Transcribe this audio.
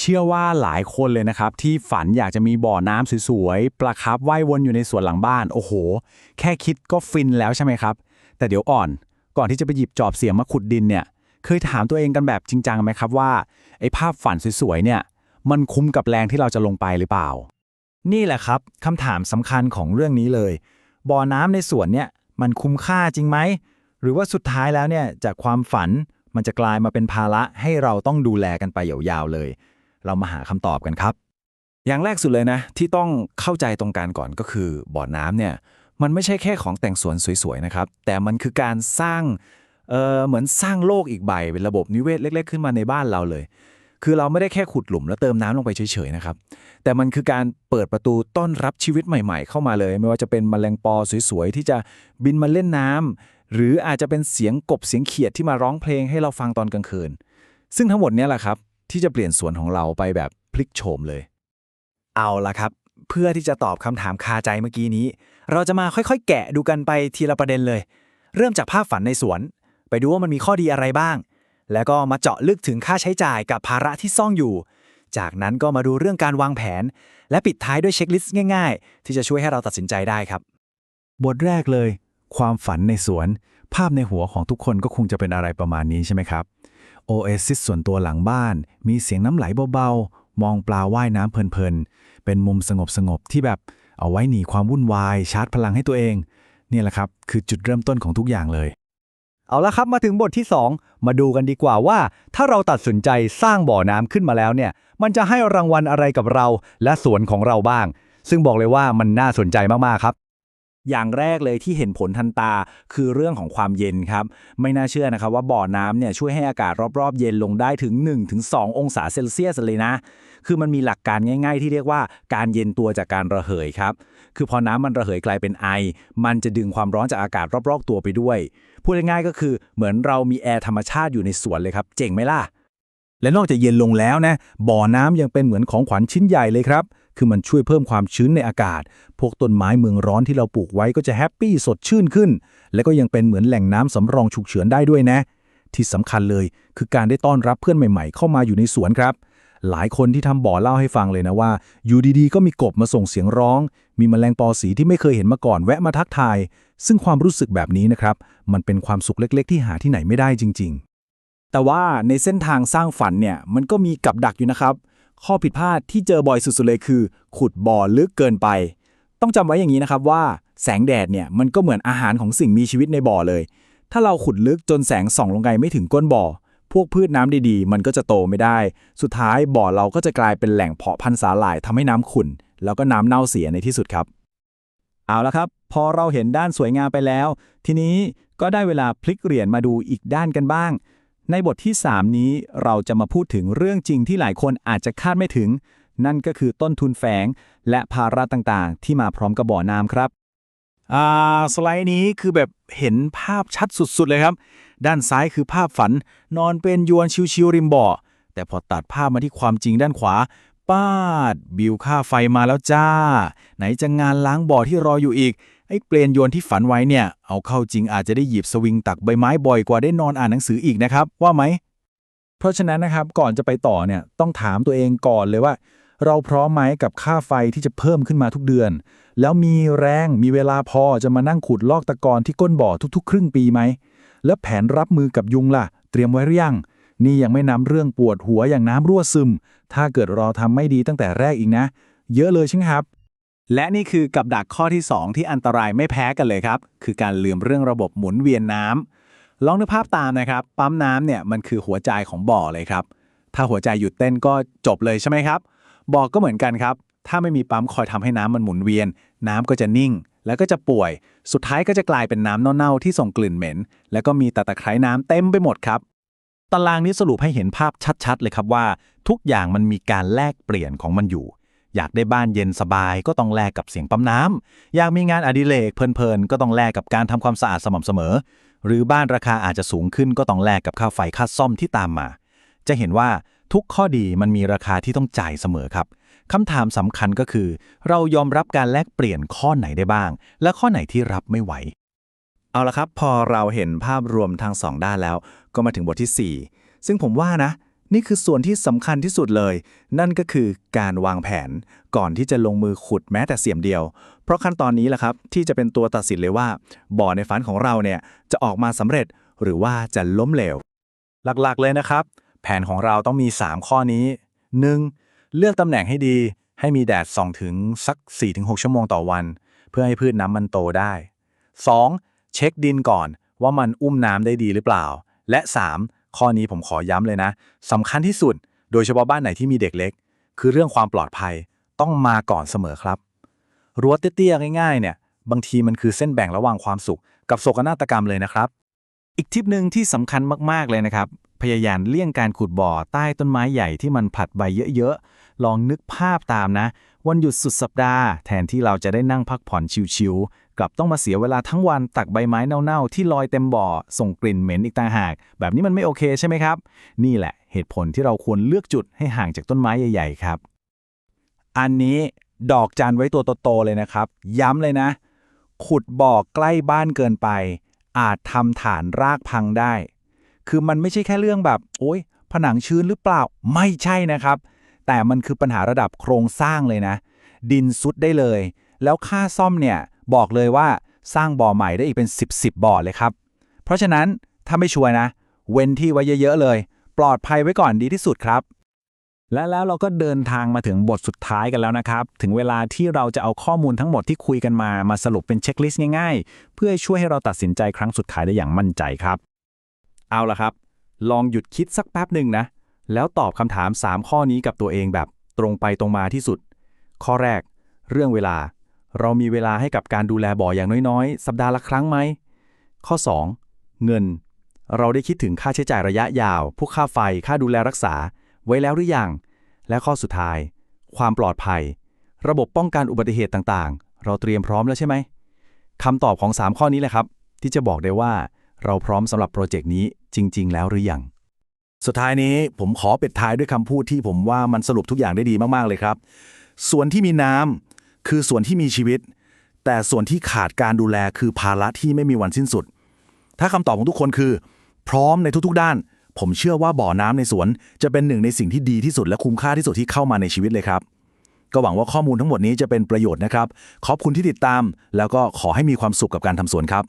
เชื่อว่าหลายคนเลยนะครับ ที่ฝันอยากจะมีบ่อน้ำสวยๆปลาคาร์ฟว่ายวนอยู่ในสวนหลังบ้าน โอ้โห แค่คิดก็ฟินแล้วใช่ไหมครับ แต่เดี๋ยวอ่อน ก่อนที่จะไปหยิบจอบเสียมมาขุดดินเนี่ย เคยถามตัวเองกันแบบจริงจังไหมครับว่าไอ้ภาพฝันสวยๆเนี่ย มันคุ้มกับแรงที่เราจะลงไปหรือเปล่า นี่แหละครับคำถามสำคัญของเรื่องนี้เลย บ่อน้ำในสวนเนี่ยมันคุ้มค่าจริงไหมหรือว่าสุดท้ายแล้วเนี่ยจากความฝันมันจะกลายมาเป็นภาระให้เราต้องดูแลกันไปยาวๆเลย เรามาหาคำตอบกันครับ อย่างแรกสุดเลยนะ ที่ต้องเข้าใจตรงกันก่อนก็คือ บ่อน้ำเนี่ยมันไม่ใช่แค่ของแต่งสวนสวยๆนะครับ แต่มันคือการสร้างเออเหมือนสร้างโลกอีกใบ เป็นระบบนิเวศเล็ก ๆ ขึ้นมาในบ้านเราเลย คือเราไม่ได้แค่ขุดหลุมแล้วเติมน้ำลงไปเฉยๆนะครับ แต่มันคือการเปิดประตูต้อนรับชีวิตใหม่ ๆ เข้ามาเลย ไม่ว่าจะเป็นแมลงปอสวยๆ ที่จะบินมาเล่นน้ำหรืออาจจะเป็นเสียงกบเสียงเขียดที่มาร้องเพลงให้เราฟังตอนกลางคืน ซึ่งทั้งหมดนี้แหละครับ ที่จะเปลี่ยนสวนของเราไปแบบพลิกโฉมเลย เอาละครับ เพื่อที่จะตอบคำถามคาใจเมื่อกี้นี้ เราจะมาค่อยๆ แกะดูกันไปทีละประเด็นเลย เริ่มจากภาพฝันในสวน ไปดูว่ามันมีข้อดีอะไรบ้าง แล้วก็มาเจาะลึกถึงค่าใช้จ่ายกับภาระที่ซ่อนอยู่ จากนั้นก็มาดูเรื่องการวางแผน และปิดท้ายด้วยเช็คลิสต์ง่ายๆ ที่จะช่วยให้เราตัดสินใจได้ครับ บทแรกเลย ความฝันในสวน ภาพในหัวของทุกคนก็คงจะเป็นอะไรประมาณนี้ใช่ไหมครับ โอเอซิสส่วนตัวหลังบ้าน มีเสียงน้ำไหลเบาๆ มองปลาว่ายน้ำเพลินๆ เป็นมุมสงบๆ ที่แบบเอาไว้หนีความวุ่นวาย ชาร์จพลังให้ตัวเองเนี่แหละครับ คือจุดเริ่มต้นของทุกอย่างเลย เอาละครับมาถึงบทที่ 2 มาดูกันดีกว่าว่า ถ้าเราตัดสินใจสร้างบ่อน้ำขึ้นมาแล้วเนี่ย มันจะให้รางวัลอะไรกับเราและสวนของเราบ้าง ซึ่งบอกเลยว่ามันน่าสนใจมากๆครับ อย่างแรกเลยที่เห็นผลทันตาคือเรื่องของความเย็นครับ ไม่น่าเชื่อนะครับว่าบ่อน้ำเนี่ยช่วยให้อากาศรอบๆ เย็นลงได้ถึง 1-2 องศาเซลเซียสเลยนะ คือมันมีหลักการง่าย ๆ ที่เรียกว่าการเย็นตัวจากการระเหยครับ คือพอน้ำมันระเหยกลายเป็นไอ มันจะดึงความร้อนจากอากาศรอบๆ ตัวไปด้วย พูดง่ายๆก็คือเหมือนเรามีแอร์ธรรมชาติอยู่ในสวนเลยครับ เจ๋งไหมล่ะและนอกจากเย็นลงแล้วนะบ่อน้ำยังเป็นเหมือนของขวัญชิ้นใหญ่เลยครับคือมันช่วยเพิ่มความชื้นในอากาศ พวกต้นไม้เมืองร้อนที่เราปลูกไว้ก็จะแฮปปี้สดชื่นขึ้น และก็ยังเป็นเหมือนแหล่งน้ำสำรองฉุกเฉินได้ด้วยนะ ที่สำคัญเลยคือการได้ต้อนรับเพื่อนใหม่ๆ เข้ามาอยู่ในสวนครับ หลายคนที่ทำบ่อเล่าให้ฟังเลยนะว่า อยู่ดีๆ ก็มีกบมาส่งเสียงร้อง มีแมลงปอสีที่ไม่เคยเห็นมาก่อนแวะมาทักทาย ซึ่งความรู้สึกแบบนี้นะครับ มันเป็นความสุขเล็ก ๆ ที่หาที่ไหนไม่ได้จริง ๆแต่ว่าในเส้นทางสร้างฝันเนี่ยมันก็มีกับดักอยู่นะครับ ข้อผิดพลาดที่เจอบ่อยสุดๆเลยคือ ขุดบ่อลึกเกินไป ต้องจำไว้อย่างนี้นะครับว่าแสงแดดเนี่ยมันก็เหมือนอาหารของสิ่งมีชีวิตในบ่อเลย ถ้าเราขุดลึกจนแสงส่องลงไปไม่ถึงก้นบ่อ พวกพืชน้ำดีๆ มันก็จะโตไม่ได้ สุดท้ายบ่อเราก็จะกลายเป็นแหล่งเพาะพันธุ์สาหร่ายทำให้น้ำขุ่น แล้วก็น้ำเน่าเสียในที่สุดครับ เอาละครับ พอเราเห็นด้านสวยงามไปแล้ว ทีนี้ก็ได้เวลาพลิกเหรียญมาดูอีกด้านกันบ้าง ในบทที่ 3 นี้เราจะมาพูดถึงเรื่องจริงที่หลายคนอาจจะคาดไม่ถึง นั่นก็คือต้นทุนแฝง และภาระต่างๆ ที่มาพร้อมกับบ่อน้ำครับ อ่า สไลด์นี้คือแบบเห็นภาพชัดสุดๆ เลยครับ ด้านซ้ายคือภาพฝัน นอนเป็นยวนชิวๆริมบ่อ แต่พอตัดภาพมาที่ความจริงด้านขวาป้าด บิวค่าไฟมาแล้วจ้า ไหนจะงานล้างบ่อที่รออยู่อีก ไอ้เปลนโยนที่ฝันไว้เนี่ย เอาเข้าจริงอาจจะได้หยิบสวิงตักใบไม้บ่อยกว่าได้นอนอ่านหนังสืออีกนะครับ ว่าไหม เพราะฉะนั้นนะครับก่อนจะไปต่อเนี่ยต้องถามตัวเองก่อนเลยว่า เราพร้อมไหมกับค่าไฟที่จะเพิ่มขึ้นมาทุกเดือน แล้วมีแรงมีเวลาพอจะมานั่งขุดลอกตะกอนที่ก้นบ่อทุกๆ ครึ่งปีไหมแล้วแผนรับมือกับยุงล่ะ เตรียมไว้หรือยังนี่ยังไม่นำเรื่องปวดหัวอย่างน้ำรั่วซึม ถ้าเกิดเราทำไม่ดีตั้งแต่แรกอีกนะ เยอะเลยใช่ไหมครับ และนี่คือกับดักข้อที่ 2 ที่อันตรายไม่แพ้กันเลยครับ คือการลืมเรื่องระบบหมุนเวียนน้ำลองนึกภาพตามนะครับ ปั๊มน้ำเนี่ยมันคือหัวใจของบ่อเลยครับ ถ้าหัวใจหยุดเต้นก็จบเลยใช่ไหมครับ บ่อก็เหมือนกันครับ ถ้าไม่มีปั๊มคอยทำให้น้ำมันหมุนเวียน น้ำก็จะนิ่ง แล้วก็จะป่วย สุดท้ายก็จะกลายเป็นน้ำเน่าๆที่ส่งกลิ่นเหม็น แล้วก็มีต่ตะไคร่น้ำเต็มไปหมดครับตารางนี้สรุปให้เห็นภาพชัดๆ เลยครับว่า ทุกอย่างมันมีการแลกเปลี่ยนของมันอยู่ อยากได้บ้านเย็นสบายก็ต้องแลกกับเสียงปั๊มน้ำอยากมีงานอดิเรกเพลินๆก็ต้องแลกกับการทำความสะอาดสม่ำเสมอ หรือบ้านราคาอาจจะสูงขึ้นก็ต้องแลกกับค่าไฟค่าซ่อมที่ตามมา จะเห็นว่าทุกข้อดีมันมีราคาที่ต้องจ่ายเสมอครับคำถามสำคัญก็คือ เรายอมรับการแลกเปลี่ยนข้อไหนได้บ้าง และข้อไหนที่รับไม่ไหว เอาละครับ พอเราเห็นภาพรวมทางสองด้านแล้ว ก็มาถึงบทที่ 4 ซึ่งผมว่านะ นี่คือส่วนที่สำคัญที่สุดเลย นั่นก็คือการวางแผนก่อนที่จะลงมือขุดแม้แต่เสียมเดียว เพราะขั้นตอนนี้แหละครับ ที่จะเป็นตัวตัดสินเลยว่า บ่อในฝันของเราเนี่ยจะออกมาสำเร็จหรือว่าจะล้มเหลว หลักๆเลยนะครับ แผนของเราต้องมี 3 ข้อนี้ 1. เลือกตำแหน่งให้ดี ให้มีแดดส่องถึงสัก 4-6 ชั่วโมงต่อวัน เพื่อให้พืชน้ำมันโตได้ 2. เช็คดินก่อนว่ามันอุ้มน้ำได้ดีหรือเปล่า และ 3. ข้อนี้ผมขอย้ำเลยนะสำคัญที่สุด โดยเฉพาะบ้านไหนที่มีเด็กเล็ก คือเรื่องความปลอดภัยต้องมาก่อนเสมอครับ รั้วเตี้ยๆง่ายๆเนี่ย บางทีมันคือเส้นแบ่งระหว่างความสุข กับโศกนาฏกรรมเลยนะครับ อีกทิปหนึ่งที่สำคัญมากๆเลยนะครับ พยายามเลี่ยงการขุดบ่อใต้ต้นไม้ใหญ่ที่มันผลัดใบเยอะๆ ลองนึกภาพตามนะ วันหยุดสุดสัปดาห์ แทนที่เราจะได้นั่งพักผ่อนชิวๆ กลับต้องมาเสียเวลาทั้งวันตักใบไม้เน่าๆ ที่ลอยเต็มบ่อ ส่งกลิ่นเหม็นอีกต่างหาก แบบนี้มันไม่โอเคใช่ไหมครับ นี่แหละเหตุผลที่เราควรเลือกจุดให้ห่างจากต้นไม้ใหญ่ ๆ ครับ อันนี้ดอกจันไว้ตัวโตๆเลยนะครับ ย้ำเลยนะ ขุดบ่อใกล้บ้านเกินไป อาจทำฐานรากพังได้ คือมันไม่ใช่แค่เรื่องแบบ โอ๊ยผนังชื้นหรือเปล่าไม่ใช่นะครับ แต่มันคือปัญหาระดับโครงสร้างเลยนะ ดินซุดได้เลย แล้วค่าซ่อมเนี่ย บอกเลยว่าสร้างบ่อใหม่ได้อีกเป็น 10 10บ่อเลยครับ เพราะฉะนั้นถ้าไม่ชัวร์นะ เว้นที่ไว้เยอะๆเลย ปลอดภัยไว้ก่อนดีที่สุดครับ และแล้วเราก็เดินทางมาถึงบทสุดท้ายกันแล้วนะครับ ถึงเวลาที่เราจะเอาข้อมูลทั้งหมดที่คุยกันมามาสรุปเป็นเช็คลิสต์ง่ายๆ เพื่อช่วยให้เราตัดสินใจครั้งสุดท้ายได้อย่างมั่นใจครับ เอาละครับ ลองหยุดคิดสักแป๊บหนึ่งนะ แล้วตอบคำถาม 3 ข้อนี้กับตัวเองแบบตรงไปตรงมาที่สุด ข้อแรก เรื่องเวลา เรามีเวลาให้กับการดูแลบ่ออย่างน้อยๆ สัปดาห์ละครั้งไหม ข้อ 2 เงิน เราได้คิดถึงค่าใช้จ่ายระยะยาว พวกค่าไฟ ค่าดูแลรักษา ไว้แล้วหรือยัง และข้อสุดท้าย ความปลอดภัย ระบบป้องกันอุบัติเหตุต่างๆ เราเตรียมพร้อมแล้วใช่ไหมคำตอบของ 3 ข้อนี้แหละครับ ที่จะบอกได้ว่าเราพร้อมสำหรับโปรเจกต์นี้จริง ๆ แล้วหรือยัง สุดท้ายนี้ผมขอปิดท้ายด้วยคำพูดที่ผมว่ามันสรุปทุกอย่างได้ดีมากๆเลยครับ ส่วนที่มีน้ำ คือส่วนที่มีชีวิต แต่ส่วนที่ขาดการดูแลคือภาระที่ไม่มีวันสิ้นสุด ถ้าคำตอบของทุกคนคือ พร้อมในทุกๆด้าน ผมเชื่อว่าบ่อน้ำในสวน จะเป็นหนึ่งในสิ่งที่ดีที่สุดและคุ้มค่าที่สุดที่เข้ามาในชีวิตเลยครับ ก็หวังว่าข้อมูลทั้งหมดนี้จะเป็นประโยชน์นะครับ ขอบคุณที่ติดตาม แล้วก็ขอให้มีความสุขกับการทำสวนครับ